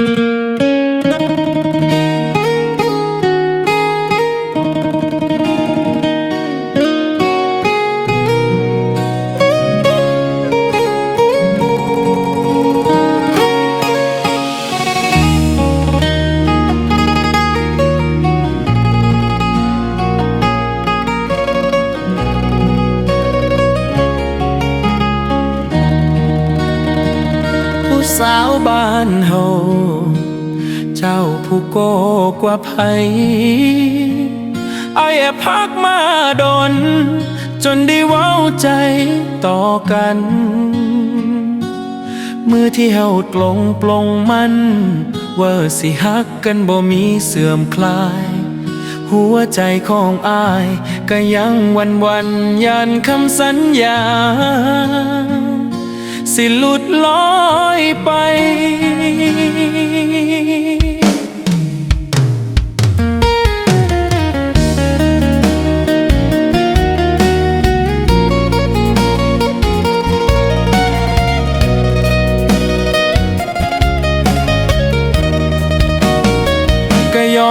ผู้ส โกกว่าไผไอ้พักมาดน จนได้เว้าใจต่อกัน มือที่เฮาตลงปลงมัน ว่าสิฮักกันบ่มีเสื่อมคลาย หัวใจของอาย ก็ยังวันวันยันคำสัญญา สิหลุดลอยไป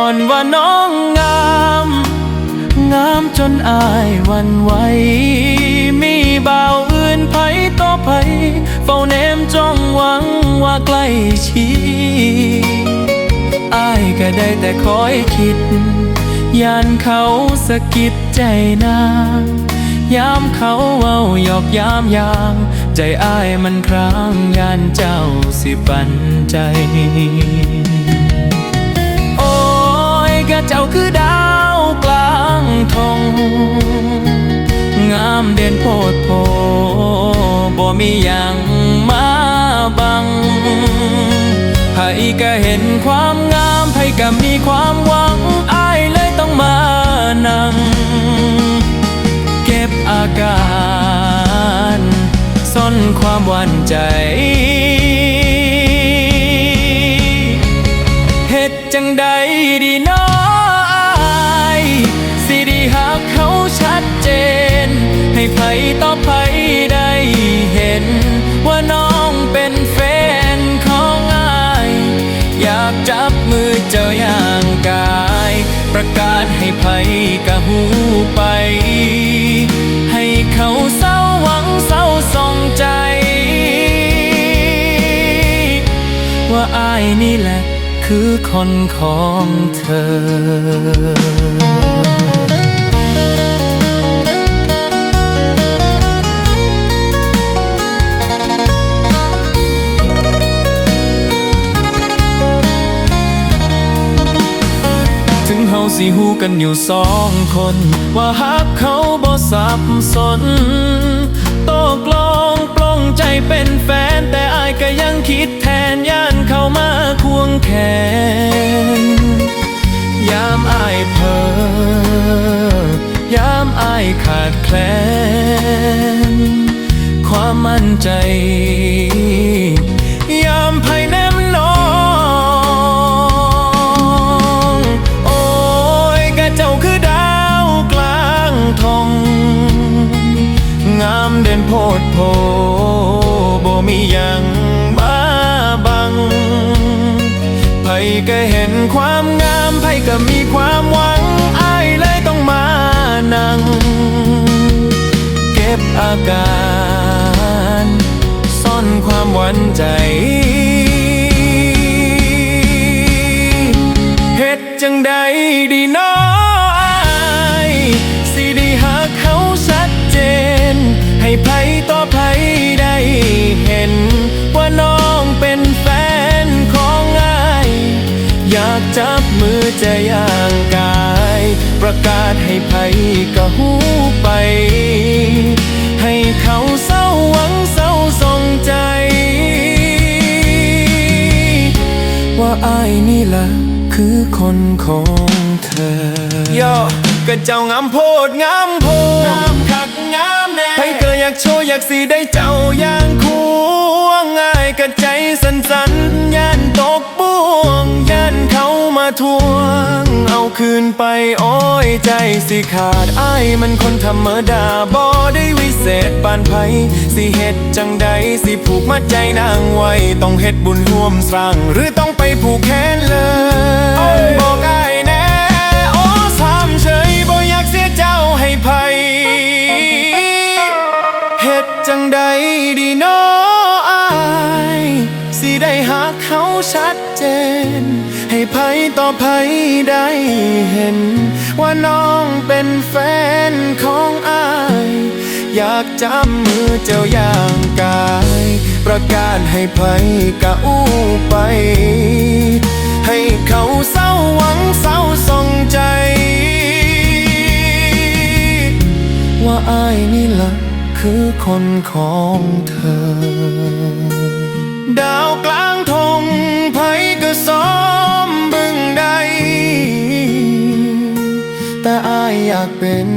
อนว่าน้องงาม งามจนอายวันไหว มีบ่าวอื่นไผต่อไผเฝ้าแนมจ้องหวังว่าใกล้ชิดอายก็ได้แต่คอยคิด ยานเขาสะกิดใจนางยามเขาเว้าหยอกยามยาม ใจอายมันครางยานเจ้าสิปันใจ เจ้าคือดาวกลางทงงามเด่นโพดโพบ่มีหยังมาบังไผก็เห็นความงามไผก็มีความหวังอายเลยต้องมานั่ง เก็บอาการซ่อนความหวั่นใจเฮ็ดจังใดดีน้อ สิไดีหากเขาชัดเจน ให้ไผต่อไผได้เห็น ว่าน้องเป็นแฟนของอาย อยากจับมือเจ้าอย่างกาย ประกาศให้ไผกะหูไป ให้เขาเศร้าหวังเศร้าสองใจ ว่าอายนี่แหละคือคนของเธอาสิฮู้กันอยู่สองคน ว่าฮักเขาบ่สับสนโตกลองปลงใจเป็นแฟน แต่อายก็ยังคิดแทนย่านเข้ามาควงแขน ยามอายเพ้อยามอายขาดแคลน ความมั่นใจ ก็เห็นความงามไผก็มีความหวังอายเลยต้องมานั่ง เก็บอาการซ่อนความหวั่นใจเฮ็ดจังใดดีน้อยสิได้หากเขาชัดเจน ให้ไผ จับมือจะย่างกาย ประกาศให้ไผก็หูไป ให้เขาเศร้าหวังเศร้าทรงใจ ว่าอายนี่ล่ะคือคนของเธอย่อก็เจ้างามโพดงามโพดงามคักงามแน่ไผเกิดอยากโชว์อยากสีได้เจ้าอย่างควงง่ายกะใจสันสันๆย่าน ทวง เอาคืนไปโอ้ยใจสิขาดไอ้มันคนธรรมดาบ่ได้วิเศษปานไผสิเฮ็ดจังใดสิผูกมัดใจนางไว้ ต้องเฮ็ดบุญร่วมสร้าง หรือต้องไปผูกแขนเลยบอกอายแน่โอ้สามเฉยบ่อยากเสียเจ้าให้ไผเฮ็ดจังใดดีน้ออายสิได้หักเขาชัดเจน ให้ไผต่อไผได้เห็น ว่าน้องเป็นแฟนของอาย อยากจับมือเจ้าอย่างกาย ประกาศให้ไผกะอู้ไป ให้เขาเศร้าหวังเศร้าทรงใจ ว่าอายนี่ละคือคนของเธอ อยอยากเป็น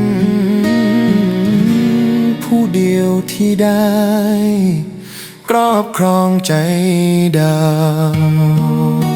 ผู้เดียวที่ได้ครอบครองใจดาว